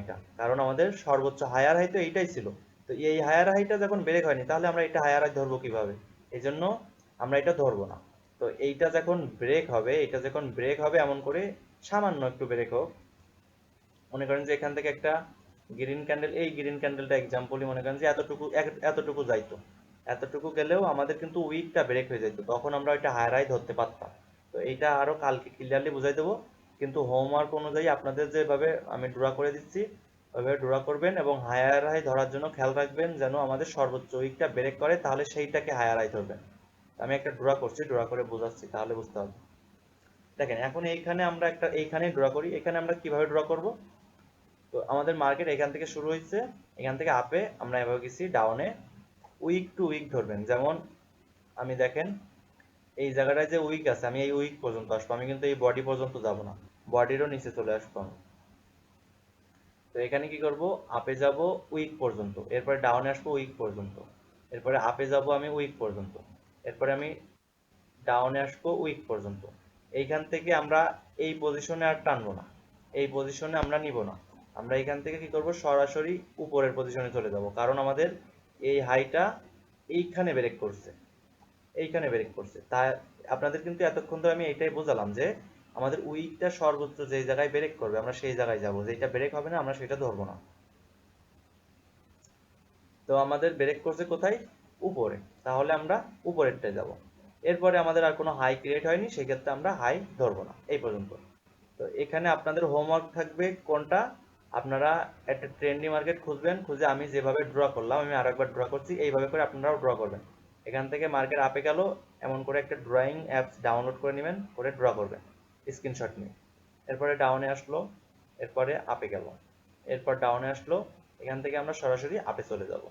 এটা। কারণ আমাদের সর্বোচ্চ হায়ার হাই তো এইটাই ছিল। তো এই হায়ার হাইটা যখন ব্রেক হয়নি, তাহলে আমরা এটা হায়ার হাই ধরবো কীভাবে? এই জন্য আমরা এটা ধরবো না। তো এইটা যখন ব্রেক হবে, এটা যখন ব্রেক হবে, এমন করে সামান্য একটু ব্রেক হোক। মনে করেন যে এখান থেকে একটা গ্রিন ক্যান্ডেল এই গ্রিন ক্যান্ডেলটা এক্সাম্পলই মনে করেন যে এতটুকু এতটুকু যাইতো। এতটুকু গেলেও আমাদের কিন্তু উইকটা ব্রেক হয়ে যেত তখন আমরা ওইটা হায়ার হাই ধরতে পারতাম। তো এইটা আরও কালকে ক্লিয়ারলি বুঝাই দেবো। কিন্তু হোমওয়ার্ক অনুযায়ী আপনাদের যেভাবে আমি ড্রা করে দিচ্ছি, ওইভাবে ড্রা করবেন এবং হায়ার হাই ধরার জন্য খেয়াল রাখবেন যেন আমাদের সর্বোচ্চ উইকটা ব্রেক করে, তাহলে সেইটাকে হায়ার হাই ধরবেন। আমি একটা ড্রা করছি ড্রা করে বোঝাচ্ছি, তাহলে বুঝতে হবে। দেখেন, এখন এইখানে আমরা একটা, এইখানে ড্র করি, এখানে আমরা কীভাবে ড্র করব? তো আমাদের মার্কেট এখান থেকে শুরু হয়েছে, এখান থেকে আপে আমরা এভাবে গেছি ডাউনে উইক টু উইক ধরবেন। যেমন আমি দেখেন, এই জায়গাটায় যে উইক আছে, আমি এই উইক পর্যন্ত আসব, আমি কিন্তু এই বডি পর্যন্ত যাব না। বডিরও নিচে চলে আসব আমি। তো এখানে কি করব? আপে যাব উইক পর্যন্ত। এরপরে ডাউনে আসব উইক পর্যন্ত। এরপরে আপে যাব আমি উইক পর্যন্ত। এরপরে আমি ডাউনে আসব উইক পর্যন্ত। এইখান থেকে আমরা এই পজিশনে আর টানবো না। এই পজিশনে আমরা নিব না। আমরা এখান থেকে কি করব? সরাসরি উপরের পজিশনে চলে যাব। কারণ আমাদের এই হাইটা এইখানে ব্রেক করছে। এইখানে ব্রেক করছে। তা আপনাদের কিন্তু এতক্ষণ ধরে আমি এটাই বোঝালাম যে আমাদের উইকটা সর্বোচ্চ যে জায়গায় ব্রেক করবে, আমরা সেই জায়গায় যাব। যেটা ব্রেক হবে না, আমরা সেটা ধরবো না। তো আমাদের ব্রেক করছে কোথায়? উপরে। তাহলে আমরা উপরেরটায় যাব। এরপরে আমাদের আর কোনো হাই ক্রিয়েট হয়নি, সেক্ষেত্রে আমরা হাই ধরবো না, এই পর্যন্ত। তো এখানে আপনাদের হোমওয়ার্ক থাকবে কোনটা? আপনারা একটা ট্রেন্ডি মার্কেট খুঁজবেন, খুঁজে আমি যেভাবে ড্র করলাম, আমি আরেকবার ড্র করছি, এইভাবে করে আপনারাও ড্র করবেন। এখান থেকে মার্কেট আপে গেল, এমন করে একটা ড্রয়িং অ্যাপস ডাউনলোড করে নেবেন, করে ড্র করবেন। স্ক্রিনশট নিয়ে এরপরে ডাউনে আসলো, এরপরে আপে গেল। এরপর ডাউনে আসলো, এখান থেকে আমরা সরাসরি আপে চলে যাব।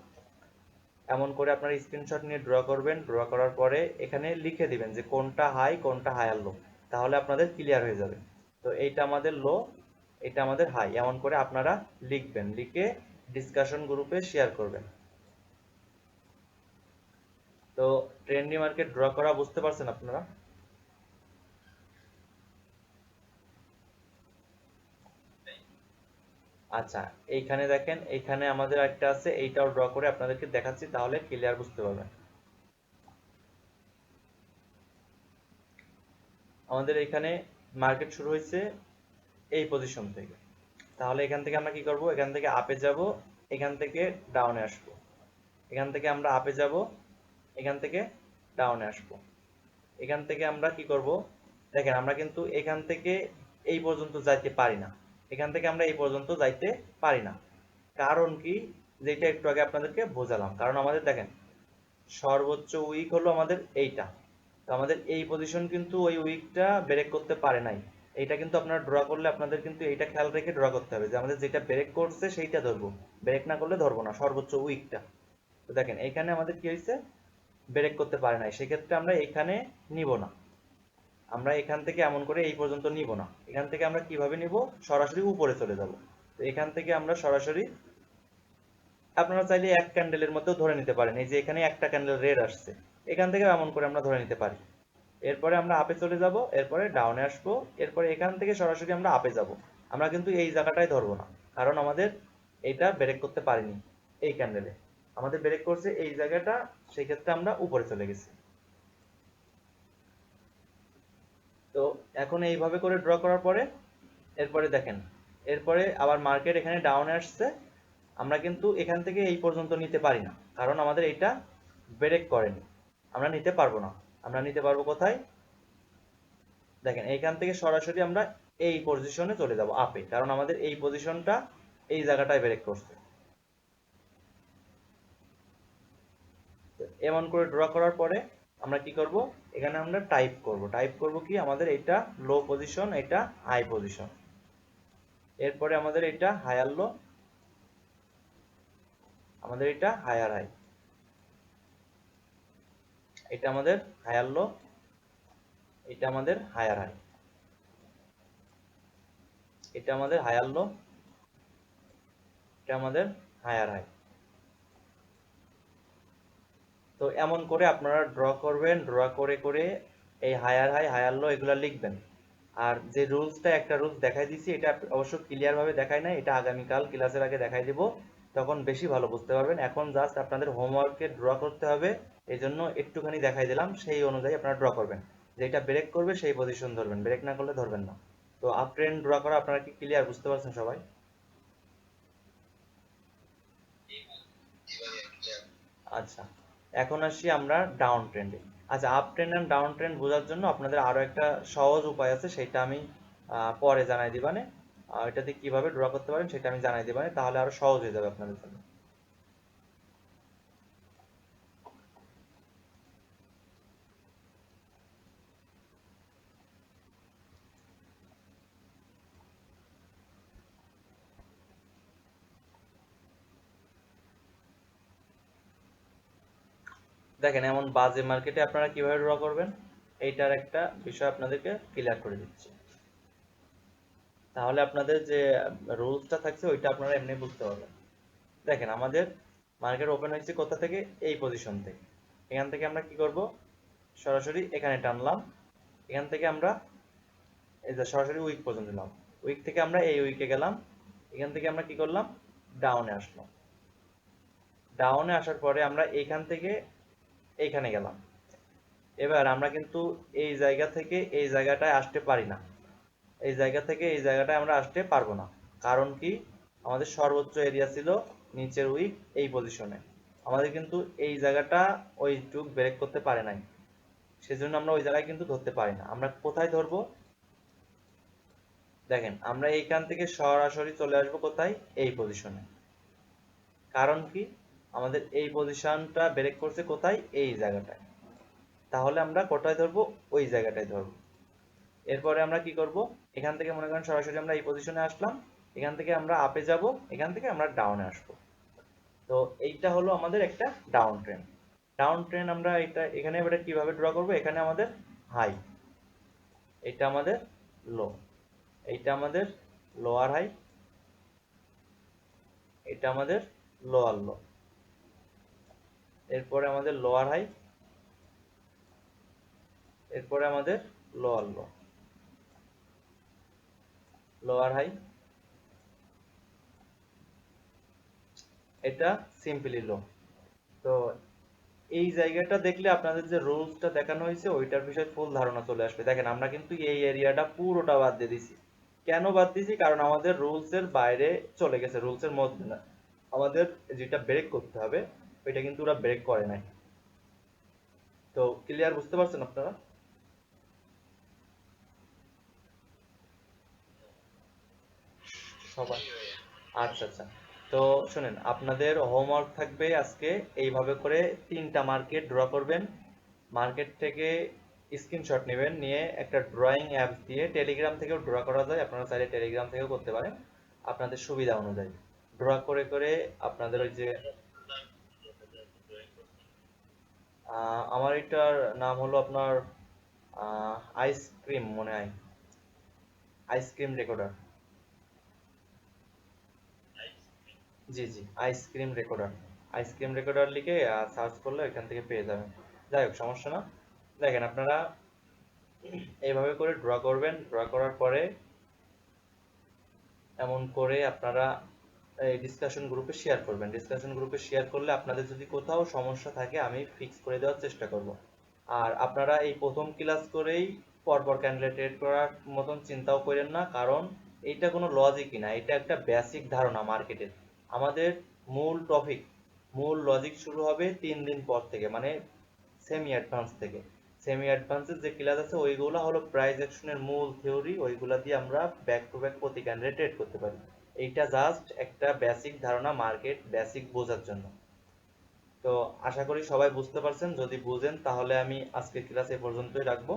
এমন করে আপনারা স্ক্রিনশট নিয়ে ড্র করবেন ড্র করার পরে এখানে লিখে দিবেন যে কোনটা হাই কোনটা হায়ার লো তাহলে আপনাদের ক্লিয়ার হয়ে যাবে। তো এইটা আমাদের লো এটা আমাদের হাই এমন করে আপনারা লিখবেন, লিখে ডিসকাশন গ্রুপে শেয়ার করবেন। তো ট্রেন্ডি মার্কেট ড্র করা বুঝতে পারছেন আপনারা? আচ্ছা এইখানে দেখেন, এইখানে আমাদের একটা আছে এইটাও ড্র করে আপনাদেরকে দেখাচ্ছি, তাহলে ক্লিয়ার বুঝতে পারবেন। আমাদের এখানে মার্কেট শুরু হয়েছে এই পজিশন থেকে। তাহলে এখান থেকে আমরা কি করব? এখান থেকে আপে যাব, এখান থেকে ডাউনে আসব। এখান থেকে আমরা আপে যাব, এখান থেকে ডাউনে আসব। এখান থেকে আমরা কি করব? দেখেন, আমরা কিন্তু এখান থেকে এই পর্যন্ত যাইতে পারি না। এখান থেকে আমরা এই পর্যন্ত যাইতে পারি না। কারণ কি? যেটা একটু আগে আপনাদেরকে বোঝালাম। কারণ আমাদের দেখেন, সর্বোচ্চ উইক হলো আমাদের এইটা। তো আমাদের এই পজিশন কিন্তু ওই উইকটা ব্রেক করতে পারে নাই। এইটা কিন্তু আপনারা ড্র করলে আপনাদের কিন্তু এইটা খেয়াল রেখে ড্র করতে হবে যে, আমাদের যেটা ব্রেক করছে সেইটা ধরবো। ব্রেক না করলে ধরবো না, সর্বোচ্চ উইকটা তো দেখেন এইখানে আমাদের কি হয়েছে ব্রেক করতে পারে নাই। সেক্ষেত্রে আমরা এখানে নিব না। আমরা এখান থেকে এমন করে এই পর্যন্ত নিব না। এখান থেকে আমরা কীভাবে নিব? সরাসরি উপরে চলে যাব। তো এখান থেকে আমরা সরাসরি আপনারা চাইলে এক ক্যান্ডেলের মধ্যেও ধরে নিতে পারেন। এই যে এখানে একটা ক্যান্ডেল রেড আসছে। এখান থেকে এমন করে আমরা ধরে নিতে পারি। এরপরে আমরা আপে চলে যাব, এরপরে ডাউনে আসব, এরপরে এখান থেকে সরাসরি আমরা আপে যাব। আমরা কিন্তু এই জায়গাটাই ধরবো না। কারণ আমাদের এটা ব্রেক করতে পারিনি এই ক্যান্ডেলে আমাদের ব্রেক করছে এই জায়গাটা সেই ক্ষেত্রে আমরা উপরে চলে গেছি। তো এখন এইভাবে করে ড্র করার পরে এরপরে দেখেন, এরপরে আবার মার্কেট এখানে ডাউনে আসছে। আমরা কিন্তু এখান থেকে এই পর্যন্ত নিতে পারি না, কারণ আমাদের এটা ব্রেক করেনি। আমরা নিতে পারব না। আমরা নিতে পারব কোথায়? দেখেন, এইখান থেকে সরাসরি আমরা এই পজিশনে চলে যাব আপে কারণ আমাদের এই পজিশনটা এই জায়গাটায় ব্রেক করছে। এমন করে ড্র করার পরে আমরা কি করব? এখানে আমরা টাইপ করব। টাইপ করব কি? আমাদের এটা লো পজিশন এটা হাই পজিশন এরপরে আমাদের এটা হায়ার লো আমাদের এটা হায়ার হাই এটা আমাদের হায়ার লো এটা আমাদের হায়ার হাই এটা আমাদের হায়ার লো এটা আমাদের হায়ার হাই তো এমন করে আপনারা ড্র করবেন ড্র করে করে এই হায়ার হাই হায়ার লো এগুলা লিখবেন। আর যে রুলসটা একটা রুলস দেখাই দিছি এটা অবশ্য ক্লিয়ার ভাবে দেখাই নাই এটা আগামীকাল ক্লাসের আগে দেখাই দিব তখন বেশি ভালো বুঝতে পারবেন। এখন জাস্ট আপনাদের হোমওয়ার্কে ড্র করতে হবে এই জন্য একটুখানি দেখাই দিলাম সেই অনুযায়ী আপনারা ড্র করবেন। যেটা ব্রেক করবে সেই পজিশন ধরবেন ব্রেক না করলে ধরবেন না। তো আপ ট্রেন্ড ড্র করা আপনারা কি ক্লিয়ার বুঝতে পারছেন সবাই? আচ্ছা। এখন আসি আমরা ডাউন ট্রেন্ডে আচ্ছা up trend and down trend বোঝার জন্য আপনাদের আরও একটা সহজ উপায় আছে, সেটা আমি পরে জানাই দিবানে। এটাতে কীভাবে ড্র করতে পারেন সেটা আমি জানাই দিবানে, তাহলে আরও সহজ হয়ে যাবে আপনাদের জন্য। দেখেন, এমন বাজে মার্কেটে আপনারা কীভাবে ড্র করবেন, এইটার একটা বিষয় আপনাদেরকে ক্লিয়ার করে দিচ্ছি। তাহলে আপনাদের যে রুলসটা থাকছে, ওইটা আপনারা এমনি বুঝতে পারবেন। দেখেন, আমাদের মার্কেট ওপেন হয়েছে কোথা থেকে? এই পজিশন থেকে। এখান থেকে আমরা কি করব? সরাসরি এখানে টানলাম। এখান থেকে আমরা, এই যে সরাসরি উইক পর্যন্ত দিলাম উইক থেকে আমরা এই উইকে গেলাম। এখান থেকে আমরা কি করলাম? ডাউনে আসলাম। ডাউনে আসার পরে আমরা এখান থেকে এইখানে গেলাম। এবার আমরা কিন্তু এই জায়গা থেকে এই জায়গাটায় আসতে পারি না। এই জায়গা থেকে এই জায়গাটায় আমরা আসতে পারব না। কারণ কি? আমাদের সর্বোচ্চ এরিয়া ছিল নিচের উইক এই পজিশনে আমাদের কিন্তু এই জায়গাটা ওই টুক ব্রেক করতে পারে নাই। সেজন্য আমরা ওই জায়গায় কিন্তু ধরতে পারি না। আমরা কোথায় ধরবো? দেখেন, আমরা এইখান থেকে সরাসরি চলে আসব কোথায়? এই পজিশনে কারণ কি? আমাদের এই পজিশনটা ব্রেক করছে কোথায়? এই জায়গাটায়। তাহলে আমরা কোথায় ধরবো? ওই জায়গাটায় ধরবো। এরপরে আমরা কি করব? এখান থেকে মনে করেন সরাসরি আমরা এই পজিশনে আসলাম। এখান থেকে আমরা আপে যাব। এখান থেকে আমরা ডাউনে আসব। তো এইটা হলো আমাদের একটা ডাউন ট্রেন ডাউন ট্রেন আমরা এটা, এখানে এবারে কীভাবে ড্র করব? এখানে আমাদের হাই এটা আমাদের লো এইটা আমাদের লোয়ার হাই এটা আমাদের লোয়ার লো এরপরে আমাদের লোয়ার হাই এরপরে আমাদের লোয়ার লো লোয়ার হাই এটা সিম্পলি লো তো এই জায়গাটা দেখলে আপনাদের যে রুলসটা দেখানো হয়েছে, ওইটার বিষয়ে ফুল ধারণা চলে আসবে। দেখেন, আমরা কিন্তু এই এরিয়াটা পুরোটা বাদ দিয়ে দিছি। কেন বাদ দিছি? কারণ আমাদের রুলস এর বাইরে চলে গেছে রুলস এর মধ্যে না। আমাদের যেটা ব্রেক করতে হবে ওইটা কিন্তু ওরা ব্রেক করে নাই। তো ক্লিয়ার বুঝতে পারছেন আপনারা? সবাই। আচ্ছা আচ্ছা। তো শুনেন, আপনাদের হোমওয়ার্ক থাকবে আজকে। এইভাবে করে তিনটা মার্কেট ড্র করবেন। মার্কেট থেকে স্ক্রিনশট নেবেন, নিয়ে একটা ড্রয়িং অ্যাপ দিয়ে টেলিগ্রাম থেকেও ড্র করা যায়। আপনারা চাইলে টেলিগ্রাম থেকেও করতে পারেন। আপনাদের সুবিধা অনুযায়ী। ড্র করে করে আপনাদের ওই যে আমার এটার নাম হলো আপনার আইসক্রিম মনে হয়। আইসক্রিম রেকর্ডার জি জি ice cream recorder ice cream recorder লিখে সার্চ করলে এখান থেকে পেয়ে যাবেন। যাই হোক, সমস্যা না। দেখেন আপনারা এইভাবে করে ড্র করবেন। ড্র করার পরে এমন করে আপনারা এই ডিসকাশন গ্রুপে শেয়ার করবেন। ডিসকাশন গ্রুপে শেয়ার করলে আপনাদের যদি কোথাও সমস্যা থাকে, আমি ফিক্স করে দেওয়ার চেষ্টা করব। আর আপনারা এই প্রথম ক্লাস করেই পরপর ক্যান্ডিডেট ট্রেড করার মতন চিন্তাও করেন না, কারণ এইটা কোনো লজিকই না। এটা একটা বেসিক ধারণা মার্কেটের আমাদের মূল টপিক মূল লজিক শুরু হবে তিন দিন পর থেকে মানে সেমি অ্যাডভান্স থেকে। সেমি অ্যাডভান্সের যে ক্লাস আছে, ওইগুলো হলো প্রাইস অ্যাকশনের মূল থিওরি ওইগুলা দিয়ে আমরা ব্যাক টু ব্যাক প্রতি ক্যান্ডিডেট করতে পারি। এইটা জাস্ট একটা বেসিক ধারণা মার্কেট বেসিক বোঝার জন্য। তো আশা করি সবাই বুঝতে পারছেন। যদি বুঝেন তাহলে আমি আজকের ক্লাস এ পর্যন্তই রাখব।